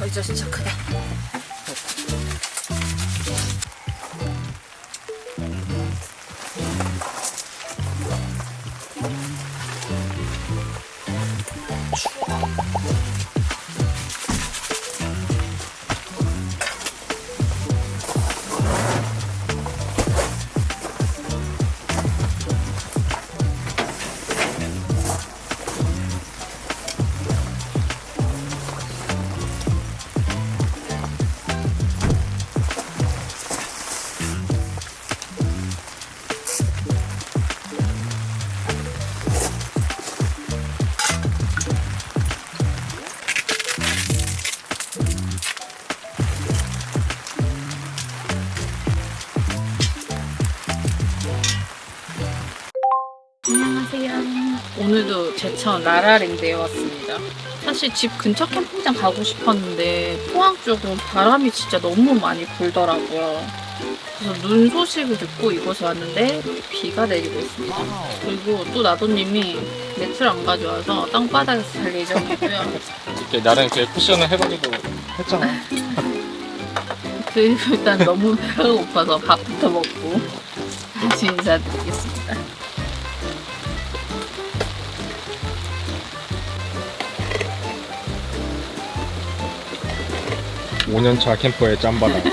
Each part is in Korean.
어, 이제 진짜 크 오늘도 제천 라라랜드에 왔습니다. 사실 집 근처 캠핑장 가고 싶었는데 포항 쪽은 바람이 진짜 너무 많이 불더라고요. 그래서 눈 소식을 듣고 이곳에 왔는데 비가 내리고 있습니다. 그리고 또 나도님이 매트를 안 가져와서 땅바닥에서 잘 예정이고요. 이렇게 나름 그 쿠션을 해가지고 했잖아. 그리고 일단 너무 배가 고파서 밥부터 먹고 다시 인사드리겠습니다. 5년차 캠퍼의 짬바다.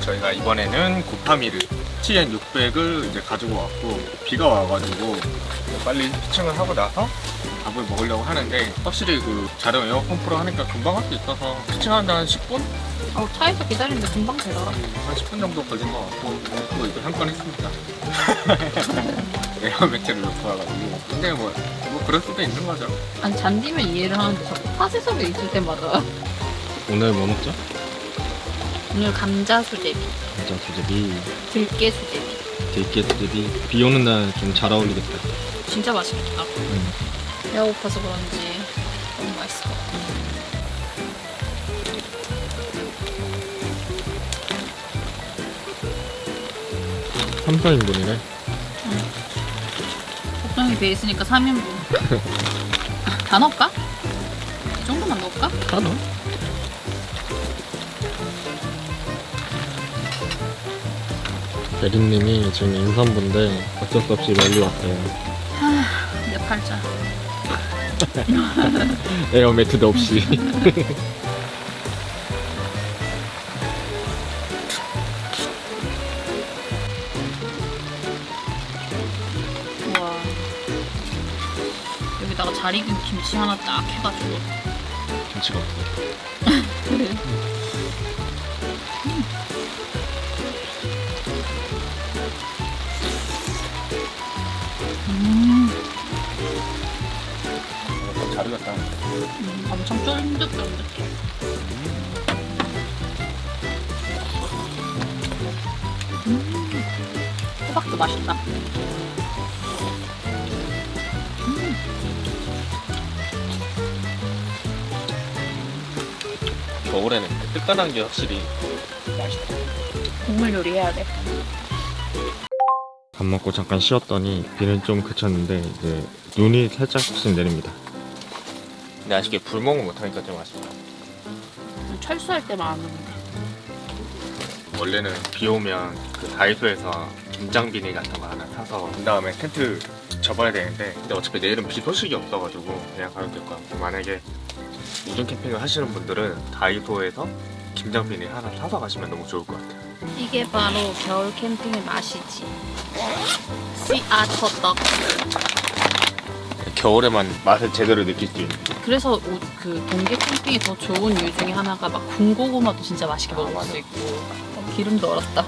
저희가 이번에는 고파미를 TN600을 이제 가지고 왔고 비가 와가지고 빨리 피칭을 하고 나서 밥을 먹으려고 하는데 확실히 그 자동 에어펌프로 하니까 금방 할 수 있어서 피칭하는데 한 10분? 어, 차에서 기다리는데 금방 되더라. 한 10분 정도 걸린 것 같고 또 이거 한 건 했습니다. 에어 매트를 놓고 와가지고 근데 뭐, 뭐 그럴 수도 있는 거죠. 아니 잔디면 이해를 하는데 자꾸 파쇄석에 있을 때마다 오늘 뭐 먹죠? 오늘 감자 수제비, 감자 수제비, 들깨 수제비 들깨 수제비. 비 오는 날 좀 잘 어울리겠다. 진짜 맛있겠다. 음. 배가 고파서 그런지 너무 같아. 삼성인분이네 적당히 돼 있으니까 3인분. 다 넣을까? 이 정도만 넣을까? 다넣 대리님이 지금 임산부인데 어쩔 수 없이 멀리 왔어요. 내 팔자. 에어 매트도 없이. 우와. 여기다가 잘 익은 김치 하나 딱 해가지고. 김치가 없어. 그래. 익었다. 음, 엄청 쫀득쫀득해. 음, 호박도 맛있다. 겨울에는 뜨끈한 게 확실히 맛있다. 국물 요리 해야 돼. 밥 먹고 잠깐 쉬었더니 비는 좀 그쳤는데 이제 눈이 살짝씩 내립니다. 근데 아쉽게 불멍을 못하니까 좀 아쉽다. 철수할 때만 안 오는데. 원래는 비 오면 그 다이소에서 김장 비닐 같은 거 하나 사서 그 다음에 텐트 접어야 되는데 근데 어차피 내일은 비 소식이 없어가지고 그냥 가도 될 것 같고 만약에 우중 캠핑을 하시는 분들은 다이소에서 김장 비닐 하나 사서 가시면 너무 좋을 것 같아요. 이게 바로 겨울 캠핑의 맛이지. 씨앗 호떡. 겨울에만 맛을 제대로 느낄 수 있는. 그래서 오- 그 동계 캠핑이 더 좋은 이유 중에 하나가 막 군고구마도 진짜 맛있게 아, 먹을 맞아. 수 있고 어, 기름도 얼었다.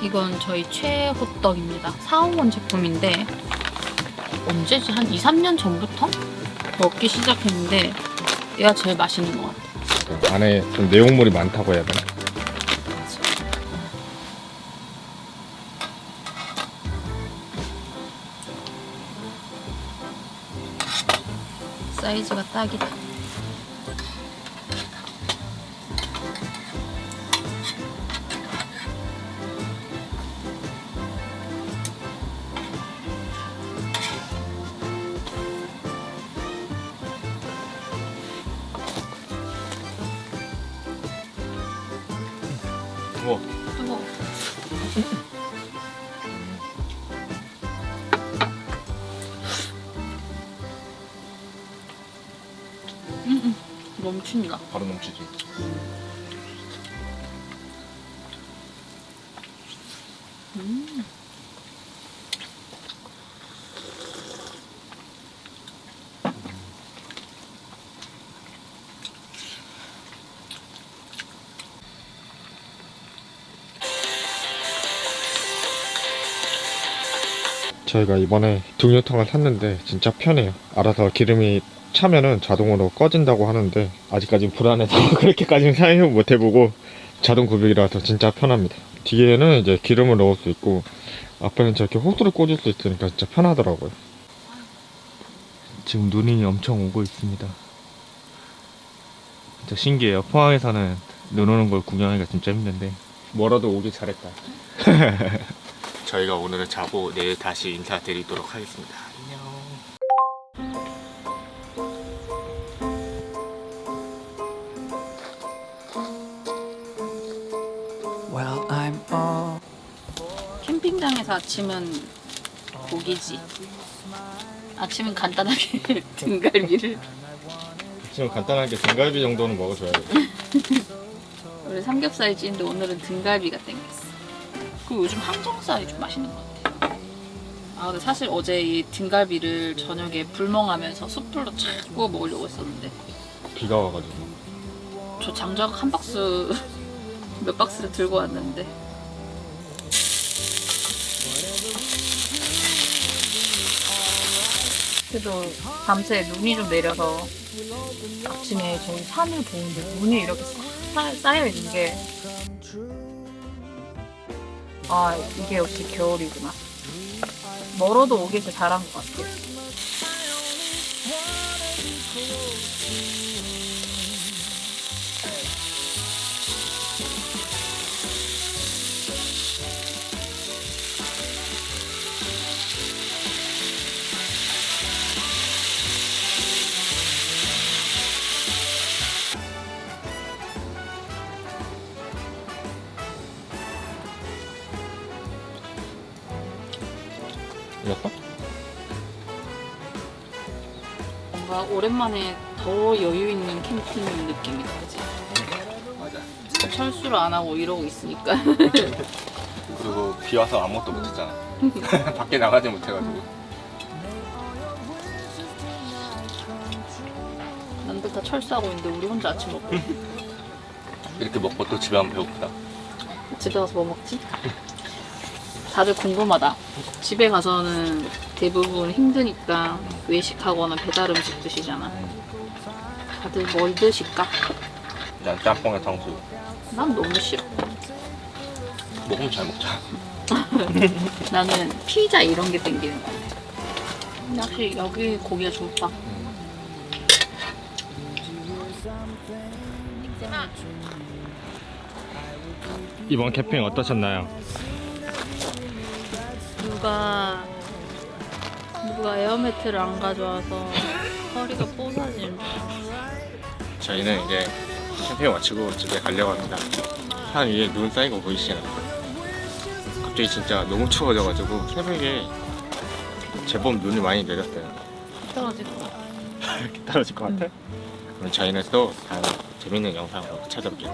이건 저희 최호떡입니다. 사홍원 제품인데 언제지? 한 2, 3년 전부터 먹기 시작했는데 얘가 제일 맛있는 것 같아. 안에 좀 내용물이 많다고 해야 되나? 사이즈가 딱이다. 우와. 뭐? 우와. 뭐? 넘친다. 바로 넘치지. 음. 저희가 이번에 등유통을 샀는데 진짜 편해요. 알아서 기름이 차면은 자동으로 꺼진다고 하는데 아직까진 불안해서 그렇게까지는 사용 못 해보고 자동 구비라서 진짜 편합니다. 뒤에는 이제 기름을 넣을 수 있고 앞에는 저렇게 호스를 꽂을 수 있으니까 진짜 편하더라고요. 지금 눈이 엄청 오고 있습니다. 진짜 신기해요. 포항에서는 눈 오는 걸 구경하기가 진짜 힘든데 뭐라도 오길 잘했다. 저희가 오늘은 자고 내일 다시 인사드리도록 하겠습니다. Well, I'm all 캠핑장에서 아침은 고기지. 아침은 간단하게 등갈비를. 지금 간단하게 등갈비 정도는 먹어줘야 돼. 원래 삼겹살이 찌는데 오늘은 등갈비가 땡겼어. 그리고 요즘 항정살이 좀 맛있는 것 같아. 아 근데 사실 어제 이 등갈비를 저녁에 불멍하면서 숯불로 쫙 구워 먹으려고 했었는데 비가 와가지고. 저 장작 한 박스 몇 박스를 들고 왔는데 그래도 밤새 눈이 좀 내려서 아침에 저희 산을 보는데 눈이 이렇게 쌓- 쌓여 있는 게 아, 이게 역시 겨울이구나. 멀어도 오길 잘한 것 같아요. 이겼다? 뭔가 오랜만에 더 여유 있는 캠핑 느낌이다, 그지? 맞아. 철수를 안 하고 이러고 있으니까. 그리고 비 와서 아무것도 못했잖아. 밖에 나가지 못해가지고. 남들 다 철수하고 있는데 우리 혼자 아침 먹고 이렇게 먹고 또 집에 가면 배고프다. 집에 가서 뭐 먹지? 다들 궁금하다. 집에 가서는 대부분 힘드니까 외식하거나 배달 음식 드시잖아. 다들 뭘 드실까? 난 짬뽕에 탕수육. 난 너무 싫어. 먹으면 잘 먹자. 나는 피자 이런 게 땡기는 것 같아. 확실히 여기 고기가 좋다. 이번 캠핑 어떠셨나요? 누가 누가 에어매트를 안 가져와서 허리가 뽀사짐. 저희는 이제 캠핑 마치고 집에 가려고 합니다. 산 위에 눈 쌓인 거 보이시나요? 갑자기 진짜 너무 추워져가지고 새벽에 제법 눈이 많이 내렸어요. 떨어질 것 같아. 이렇게 떨어질 것 같아? 그럼 저희는 또 다음 재밌는 영상으로 찾아올게요.